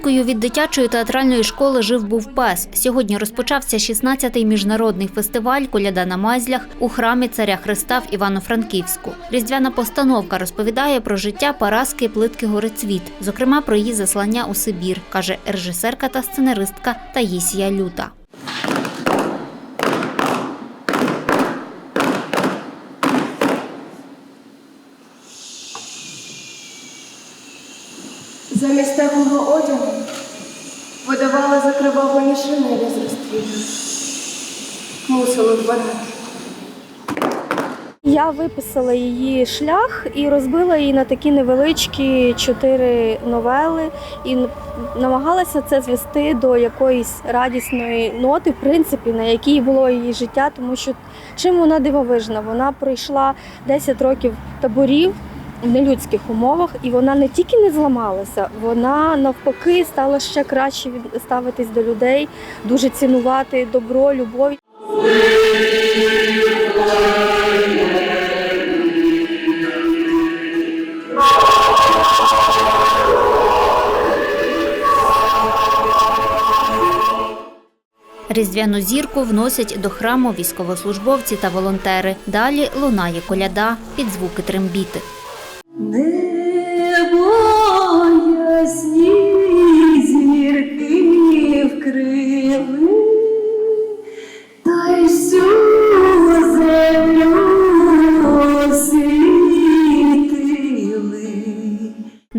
Зупинкою від дитячої театральної школи жив був пес. Сьогодні розпочався 16-й міжнародний фестиваль Коляда на Мазлях у храмі царя Христа в Івано-Франківську. Різдвяна постановка розповідає про життя Параски Плитки Горецвіт, зокрема про її заслання у Сибір, каже режисерка та сценаристка Таїсія Люта. Замість теплого одягу видавали закривавлені шинелі з розстрілу. Мусили вбирати. Я виписала її шлях і розбила її на такі невеличкі чотири новели і намагалася це звести до якоїсь радісної ноти, в принципі, на якій було її життя, тому що чим вона дивовижна? Вона пройшла 10 років таборів. Нелюдських умовах, і вона не тільки не зламалася, вона навпаки стала ще краще ставитись до людей, дуже цінувати добро, любов. Різдвяну зірку вносять до храму військовослужбовці та волонтери. Далі лунає коляда під звуки трембіти. Небо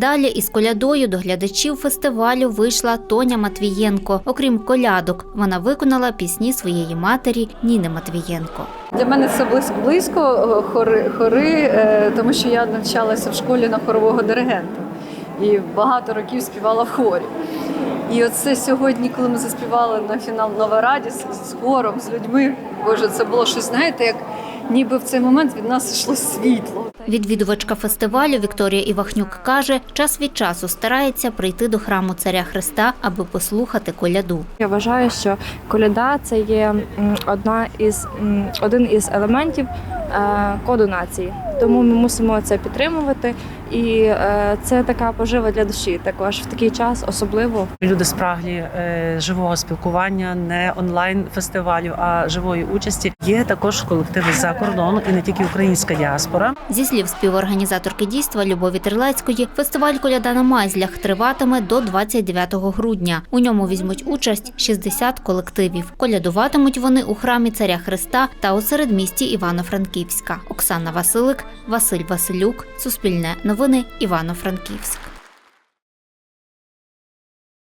Далі із колядою до глядачів фестивалю вийшла Тоня Матвієнко. Окрім колядок, вона виконала пісні своєї матері Ніни Матвієнко. Для мене це близько близько е, хори, хори е, тому що я навчалася в школі на хорового диригента і багато років співала в хорі. І оце сьогодні, коли ми заспівали на фінал Нова Радість з хором, з людьми, боже, це було щось, знаєте, як ніби в цей момент від нас йшло світло. Відвідувачка фестивалю Вікторія Івахнюк каже, час від часу старається прийти до храму царя Христа, аби послухати коляду. Я вважаю, що коляда це є одна із один із елементів е, коду нації. Тому ми мусимо це підтримувати, і е, це така пожива для душі. Також в такий час особливо Люди спраглі е, живого спілкування, не онлайн фестивалю, а живої участі. Є також колективи за кордону і не тільки українська діаспора. Зі слів співорганізаторки дійства Любові Терлецької, фестиваль Коляда на Майзлях триватиме до 29 грудня. У ньому візьмуть участь 60 колективів. Колядуватимуть вони у храмі царя Христа та у середмісті Івано-Франківська. Оксана Василик, Василь Василюк, Суспільне новини, Івано-Франківськ.